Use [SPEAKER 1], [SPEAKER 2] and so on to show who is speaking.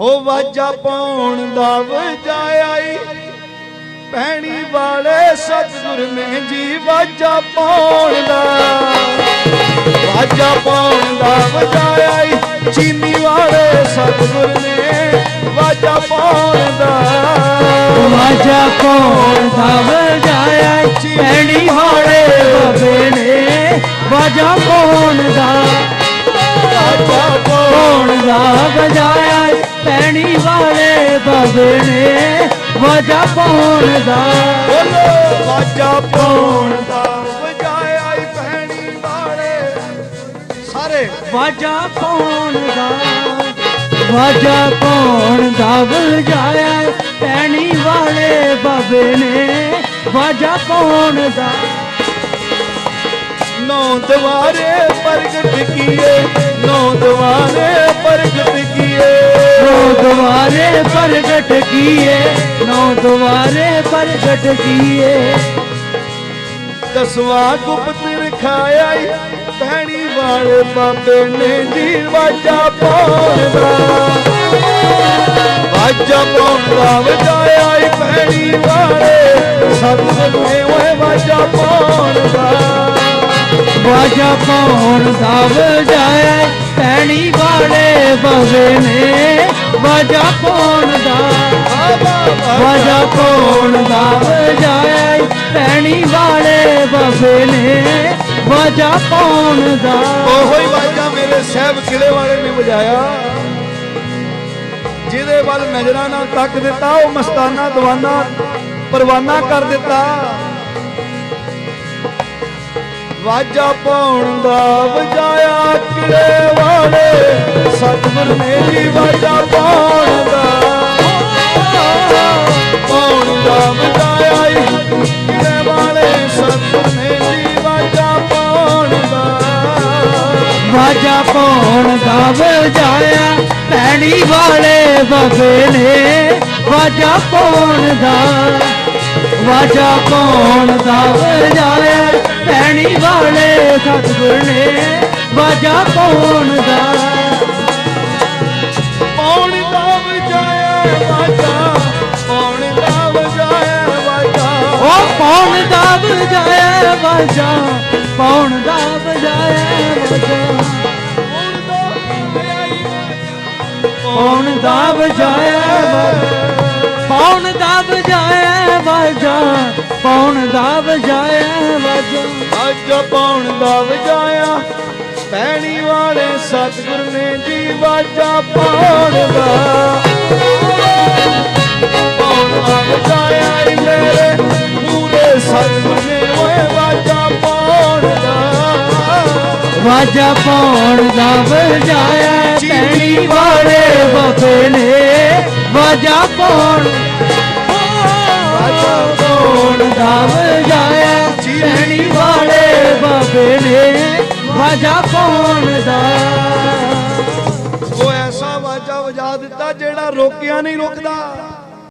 [SPEAKER 1] ਹੋ ਵਾਜਾ ਪਾਉਣ ਦਾ ਵਜਾਈ ਪੈਣੀ ਵਾਲੇ ਸਤਿਗੁਰ ਨੇ ਜੀ ਵਾਜਾ ਪਾਉਣ ਦਾ। ਵਾਜਾ ਪਾਉਣ ਦਾ ਵਜਾਇਆ ਈ ਚੀਨੀ ਵਾਲੇ ਸਤਿਗੁਰ ਨੇ ਵਾਜਾ ਪਾਉਣ ਦਾ।
[SPEAKER 2] ਵਾਜਾ ਕੋਣ ਦਾ ਵਜਾਇਆ ਪੈਣੀ ਹਾੜੇ ਬਾਬੇ ਨੇ ਵਾਜਾ ਕੋਣ ਦਾ। ਬਾਬੇ ਨੇ ਵਾਜਾ ਕੋਣ ਦਾ।
[SPEAKER 1] ਬੋਲੋ। ਵਾਜਾ ਪਾਉਣ ਦਾ। ਵਜਾਇਆ ਈ ਪੈਣੀ ਵਾਲੇ ਸਾਰੇ।
[SPEAKER 2] ਵਾਜਾ ਕੋਣ ਦਾ। ਵਾਜਾ ਕੋਣ ਦਾ ਵਜਾਇਆ ਪੈਣੀ ਵਾਲੇ ਬਾਬੇ ਨੇ। ਵਾਜਾ ਕੋਣ ਦਾ।
[SPEAKER 1] ਨੌ ਦਵਾਰੇ ਪ੍ਰਗਟ ਕੀਏ। ਨੌ ਦਵਾਰੇ ਪ੍ਰਗਟ ਕੀਏ।
[SPEAKER 2] ਦੁਆਰੇ ਪ੍ਰਗਟ ਕੀਏ ਨੌ ਦੁਆਰੇ ਪ੍ਰਗਟ ਕੀਏ।
[SPEAKER 1] ਦਸਵਾਂ ਗੁਪਤ ਰਖਾਇਆ ਪੈਣੀ ਵਾਲੇ ਬਾਬੇ ਨੇ ਜੀ ਵਾਜਾ ਪਾਉਣ ਦਾ ਵਾਜਾ ਪਾਉਣ ਦਾ ਵਜਾਇਆ ਪੈਣੀ ਵਾਲੇ ਸਤਿਗੁਰ ਨੇ ਓਏ ਵਾਜਾ ਪਾਉਣ ਦਾ
[SPEAKER 2] ਵਾਜਾ ਪਾਉਣ ਦਾ ਵਜਾਇਆ ਪੈਣੀ ਵਾਲੇ ਬਾਬੇ ਨੇ ਵਾਜਾ ਪਾਉਣ ਦਾ। ਵਾਜਾ ਪਾਉਣ ਦਾ ਵਜਾਇਆ ਪੈਣੀ ਵਾਲੇ ਬਾਬੇ ਨੇ। ਵਾਜਾ ਪਾਉਣ ਦਾ।
[SPEAKER 1] ਉਹੋ ਹੀ ਵਾਜਾ ਮੇਰੇ ਸਾਹਿਬ ਕਿਲੇ ਵਾਲੇ ਨੇ ਵਜਾਇਆ। ਜਿਹਦੇ ਵੱਲ ਨਜ਼ਰਾਂ ਨਾਲ ਤੱਕ ਦਿੱਤਾ, ਉਹ ਮਸਤਾਨਾ, ਦਵਾਨਾ, ਪਰਵਾਨਾ ਕਰ ਦਿੱਤਾ। ਵਾਜਾ ਪਾਉਣ ਦਾ ਵਜਾਇਆ ਕਿਲੇ ਵਾਲੇ। ਸਤਿਗੁਰ ਨੇ ਵਾਜਾ ਪਾਉਣ ਦਾ। ਪਾਉਣ ਦਾ ਵਜਾਇਆ ਕਿਲੇ ਵਾਲੇ। ਸਤਿਗੁਰ ਨੇ ਵਾਜਾ ਪਾਉਣ ਦਾ।
[SPEAKER 2] ਵਾਜਾ ਪਾਉਣ ਦਾ ਵਜਾਇਆ ਪੈਣੀ ਵਾਲੇ ਬਾਬੇ ਨੇ। ਵਾਜਾ ਪਾਉਣ ਦਾ, ਵਾਜਾ ਪਾਉਣ ਦਾ ਵਜਾਇਆ ਪੈਣੀ ਵਾਲੇ ਸਤਿਗੁਰ ਨੇ ਵਾਜਾ ਪਾਉਣ ਦਾ।
[SPEAKER 1] ਪੌਣ ਦਾ ਵਜਾਇਆ ਵਾਜਾ ਪੌਣ ਦਾ ਵਜਾਇਆ ਵਾਜਾ।
[SPEAKER 2] ਉਹ ਪਾਉਣ ਦਾ ਵਜਾਇਆ ਵਾਜਾ ਪਾਉਣ ਦਾ ਵਜਾਇਆ ਵਾਜਾ। ਦਾ ਵਜਾਇਆ ਵਾਜਾ। ਪੌਣ ਦਾ ਵਜਾਇਆ ਵਾਜਾ
[SPEAKER 1] ਅੱਜ ਪੌਣ ਦਾ ਵਜਾਇਆ ਪੈਣੀ ਵਾਲੇ ਸਤਿਗੁਰ ਨੇ ਜੀ ਵਾਜਾ ਪੌਣ ਦਾ ਪੌਣ ਦਾ ਵਜਾਇਆ ਈ ਮੇਰੇ ਪੂਰੇ ਸਤਿਗੁਰ ਨੇ ਓਏ ਵਾਜਾ ਪੌਣ ਦਾ
[SPEAKER 2] ਵਾਜਾ ਪੌਣ ਦਾ ਵਜਾਇਆ ਪੈਣੀ ਵਾਲੇ ਬਾਬੇ ਨੇ ਵਾਜਾ ਪੌਣ ਵਾਜਾ ਪੌਣ ਦਾ।
[SPEAKER 1] ਉਹ ਐਸਾ ਵਾਜਾ ਵਜਾ ਦਿੱਤਾ ਜਿਹੜਾ ਰੋਕਿਆ ਨਹੀਂ ਰੁਕਦਾ।